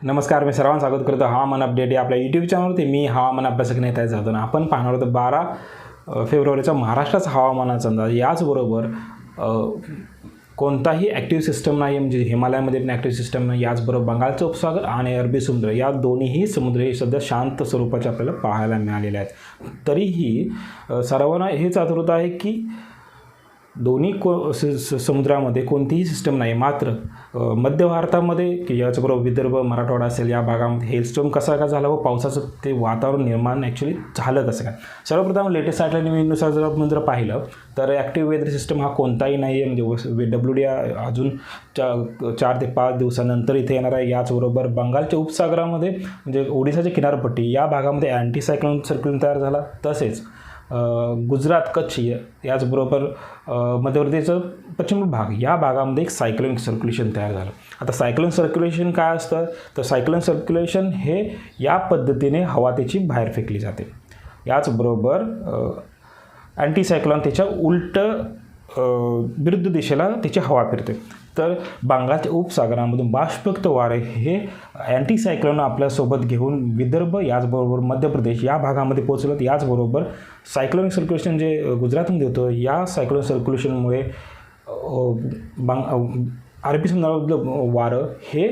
नमस्कार मी सर्वांना स्वागत करतो. हवामान अपडेट या आपल्या यूट्यूब चॅनलवरती मी हवामान अभ्यासक नेता जातो ना आपण पाहणार होतो बारा फेब्रुवारीचा महाराष्ट्राचा हवामानाचा अंदाज. याचबरोबर कोणताही ॲक्टिव्ह सिस्टम नाही म्हणजे हिमालयामध्ये पण ॲक्टिव्ह सिस्टम नाही. याचबरोबर बंगालचं उपसागर आणि अरबी समुद्र. या दोन्हीही समुद्र हे सध्या शांत स्वरूपाचे आपल्याला पाहायला मिळालेले आहेत. तरीही सर्वांना हेच आतुरता आहे की दोन्ही को स स- समुद्रामध्ये कोणतीही सिस्टम नाही. मात्र मध्य भारतामध्ये की याच्याबरोबर विदर्भ मराठवाडा असेल या भागामध्ये हेलस्टोम कसा का झाला व पावसाचं ते वातावरण निर्माण ॲक्च्युली झालं कसं काय? सर्वप्रथम लेटेस्टनुसार जर आपण जर पाहिलं तर ॲक्टिव्ह वेदर सिस्टम हा कोणताही नाही आहे म्हणजे डब्ल्यू डी अजून चा चार ते पाच दिवसानंतर इथे येणार आहे. याचबरोबर बंगालच्या उपसागरामध्ये म्हणजे ओडिसाची किनारपट्टी या भागामध्ये अँटीसायक्लोन सर्क्युलन तयार झाला. तसेच गुजरात कच्छ याचबरोबर मध्यवर्तीचं पश्चिम भाग या भागामध्ये एक सायक्लोनिक सर्क्युलेशन तयार झालं. आता सायक्लोन सर्क्युलेशन काय असतं? तर सायक्लोन सर्क्युलेशन हे या पद्धतीने हवा त्याची बाहेर फेकली जाते. याचबरोबर अँटीसायक्लॉन त्याच्या उलट विरुद्ध दिशेला त्याची हवा फिरते. तर बंगालच्या उपसागरामधून बाष्पयुक्त वारे हे अँटीसायक्लोन आपल्यासोबत घेऊन विदर्भ याचबरोबर मध्य प्रदेश या भागामध्ये पोहोचलं याचबरोबर सायक्लोनिक सर्क्युलेशन जे गुजरातमध्ये होतं या सायक्लोनिक सर्क्युलेशनमुळे अ, बांग अरबी समुद्रामधलं वारं हे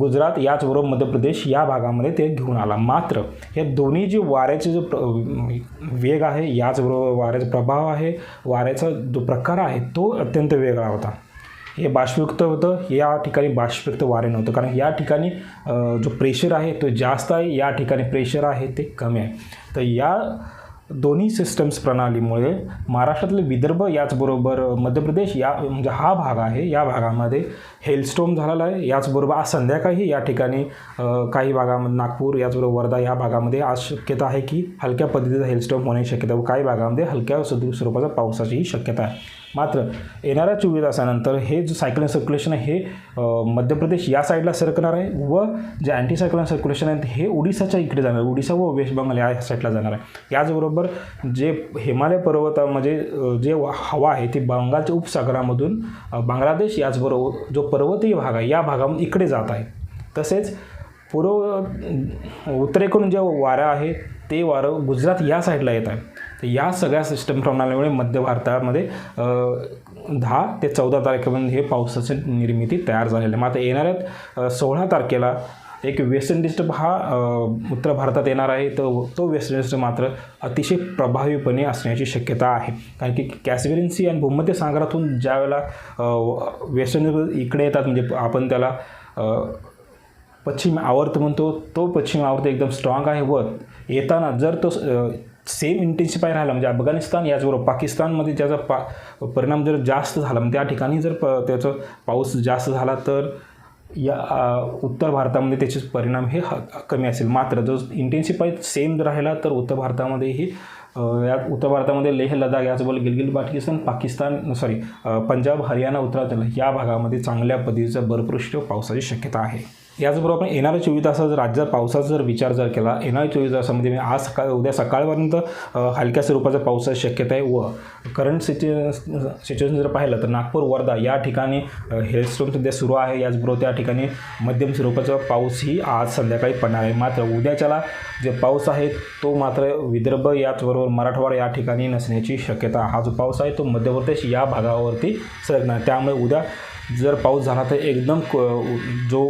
गुजरात याचबरोबर मध्य प्रदेश या भागामध्ये ते घेऊन आला. मात्र हे दोन्ही जे वाऱ्याचे जो प्र- वेग आहे याचबरोबर वाऱ्याचा प्रभाव आहे वाऱ्याचा जो प्रकार आहे तो अत्यंत वेगळा होता. हे बाष्पयुक्त होतं या ठिकाणी बाष्पयुक्त वारे नव्हतं. कारण या ठिकाणी जो प्रेशर आहे तो जास्त आहे या ठिकाणी प्रेशर आहे ते कमी आहे. तर या दोन्ही सिस्टम्स प्रणालीमुळे महाराष्ट्रातले विदर्भ याचबरोबर मध्य प्रदेश या म्हणजे हा भाग आहे या भागामध्ये हेलस्टोम झालेला आहे. याचबरोबर आज संध्याकाळी या ठिकाणी काही भागामध्ये नागपूर याचबरोबर वर्धा या भागामध्ये आज शक्यता आहे की हलक्या पद्धतीचा हेलस्टोम होण्याची शक्यता व काही भागामध्ये हलक्या स्वरू- स्वरूपाचा पावसाचीही शक्यता आहे. मात्र येणाऱ्या चोवीस तासानंतर हे जो सायक्लोन सर्क्युलेशन आहे हे मध्य प्रदेश या साईडला सरकणार आहे व जे अँटी सायक्लोन सर्क्युलेशन आहे हे ओडिसाच्या इकडे जाणार आहे. ओडिसा व वेस्ट बंगाल या साईडला जाणार आहे. याचबरोबर जे हिमालय पर्वतामध्ये जे हवा आहे ती बंगालच्या उपसागरामधून बांगलादेश याचबरोबर जो पर्वतीय भाग आहे या भागामधून इकडे जात आहे. तसेच पूर्व उत्तरेकडून जे वारं आहे ते वारं गुजरात या साईडला येत आहे. तर या सगळ्या सिस्टम प्रणालीमुळे मध्य भारतामध्ये दहा ते चौदा तारखेपर्यंत हे पावसाची निर्मिती तयार झालेली आहे. मात्र येणाऱ्या सोळा तारखेला एक वेस्टर्न डिस्टर्ब हा उत्तर भारतात येणार आहे. तर तो वेस्टर्न डिस्टर्ब मात्र अतिशय प्रभावीपणे असण्याची शक्यता आहे. कारण की कॅसबेरियन आणि भूमध्य सागरातून ज्या वेळेला वेस्टर्न इकडे येतात म्हणजे आपण त्याला पश्चिम आवर्त म्हणतो तो पश्चिम आवर्त एकदम स्ट्रॉंग आहे व येताना जर तो सेम इंटेन्सिफाय राहिला म्हणजे अफगाणिस्तान याचबरोबर पाकिस्तानमध्ये त्याचा पा परिणाम जर जास्त झाला म्हणजे त्या ठिकाणी जर प त्याचा पाऊस जास्त झाला तर या उत्तर भारतामध्ये त्याचे परिणाम हे ह कमी असेल. मात्र जो इंटेन्सिफाय सेम राहिला तर उत्तर भारतामध्येही या उत्तर भारतामध्ये लेह लडाख याचबरोबर गिलगिल बाटकिस्तान पाकिस्तान सॉरी पंजाब हरियाणा उत्तराखंड या भागामध्ये चांगल्या पद्धतीचा बर्फवृष्टी व पावसाची शक्यता आहे. याचबरोबर आपण येणाऱ्या चोवीस तासात जर राज्यात पावसाचा जर विचार जर केला येणाऱ्या चोवीस तासामध्ये मी आज सकाळ उद्या सकाळपर्यंत हलक्या स्वरूपाचा पावसाची शक्यता आहे. व करंट सिच्युए सिच्युएशन जर पाहिलं तर नागपूर वर्धा या ठिकाणी हेलस्टोन सध्या सुरू आहे. याचबरोबर त्या ठिकाणी मध्यम स्वरूपाचा पाऊसही आज संध्याकाळी पडणार आहे. मात्र उद्याच्याला जे पाऊस आहे तो मात्र विदर्भ याचबरोबर मराठवाडा या ठिकाणी नसण्याची शक्यता हा जो पाऊस आहे तो मध्य प्रदेश या भागावरती सरकणार त्यामुळे उद्या जर पाऊस झाला तर एकदम क- जो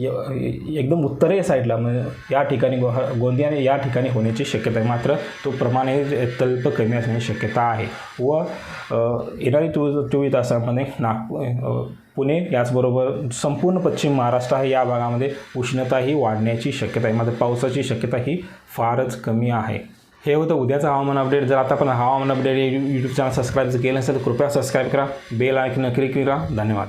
एकदम उत्तरेय साईडला म्हणजे या ठिकाणी गो गोंदियाने या ठिकाणी होण्याची शक्यता आहे. मात्र तो प्रमाणे तल्प कमी असण्याची शक्यता आहे. व येणारी चोवीस चोवीस तासामध्ये नागपूर पुणे याचबरोबर संपूर्ण पश्चिम महाराष्ट्र आहे. या भागामध्ये उष्णता ही वाढण्याची शक्यता आहे. मात्र पावसाची शक्यता ही फारच कमी आहे. हे होतं उद्याचं हवामान अपडेट. जर आता आपण हवामान अपडेट यूट्यूब चॅनल सबस्क्राईब जर केलं नसेल तर कृपया सबस्क्राईब करा. बेल आयकन क्लिक करा. धन्यवाद.